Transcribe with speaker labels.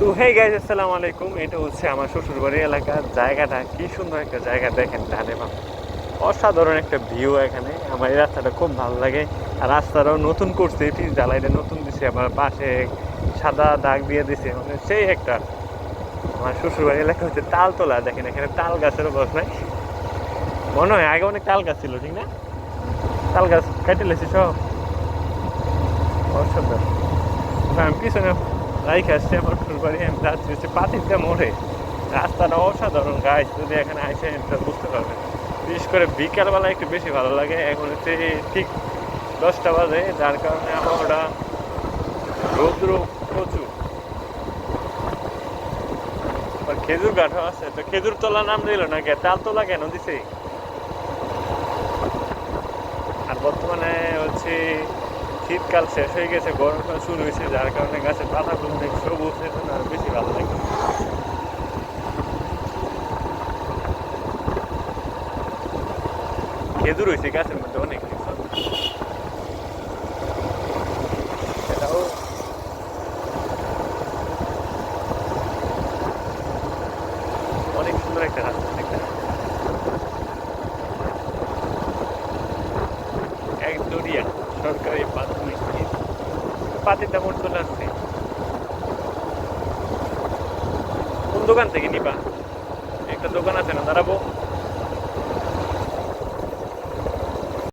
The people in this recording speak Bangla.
Speaker 1: তো হে গাইজ আসসালামু আলাইকুম। এটা হচ্ছে আমার শ্বশুর বাড়ির এলাকার জায়গাটা কি সুন্দর একটা জায়গা দেখেন বাম। অসাধারণ একটা ভিউ এখানে। আমার এই রাস্তাটা খুব ভালো লাগে। আর রাস্তাটাও নতুন করছে পিচ ঢালাইটা নতুন দিছে আমার পাশে সাদা দাগ দিয়ে দিছে। মানে সেই একটা। আমার শ্বশুরবাড়ি এলাকা হচ্ছে তালতলা। দেখেন এখানে তাল গাছেরও বস নাই। মনে হয় আগে অনেক তাল গাছ ছিল, ঠিক না? তাল গাছ কেটে লেছি সব। অসাধারণ। আমি পিছনে লাইক আসছে আমার শ্বশুর বাড়ি আমি যাচ্ছি হচ্ছে পাতিলটা মোড়ে। রাস্তাটা অসাধারণ গাছ যদি এখানে আসে এটা বুঝতে পারবেন। বিশেষ করে বিকালবেলা একটু বেশি ভালো লাগে, এখন হচ্ছে ঠিক দশটা বাজে, যার কারণে আবহাওয়াটা রৌদ্র প্রচুর। খেজুর গাছও আছে, তো খেজুর তোলা নাম দিল না কে তাল তোলা কেন দিছে? আর বর্তমানে হচ্ছে শীতকাল শেষ হয়ে গেছে গরমকাল শুরু হয়েছে, যার কারণে গাছের পাতাগুলো অনেক সবুজ সেজন্য আর বেশি ভালো লাগে খেজুর হয়েছে গাছের মধ্যে অনেক অনেক সুন্দর একটা রাস্তা দেখতে এক দরিয়া সরকারি প্রাথমিক পাতিটা মোট চলে আসছে। কোন দোকান থেকে নিবা? একটা দোকান আছে না, দাঁড়াবো।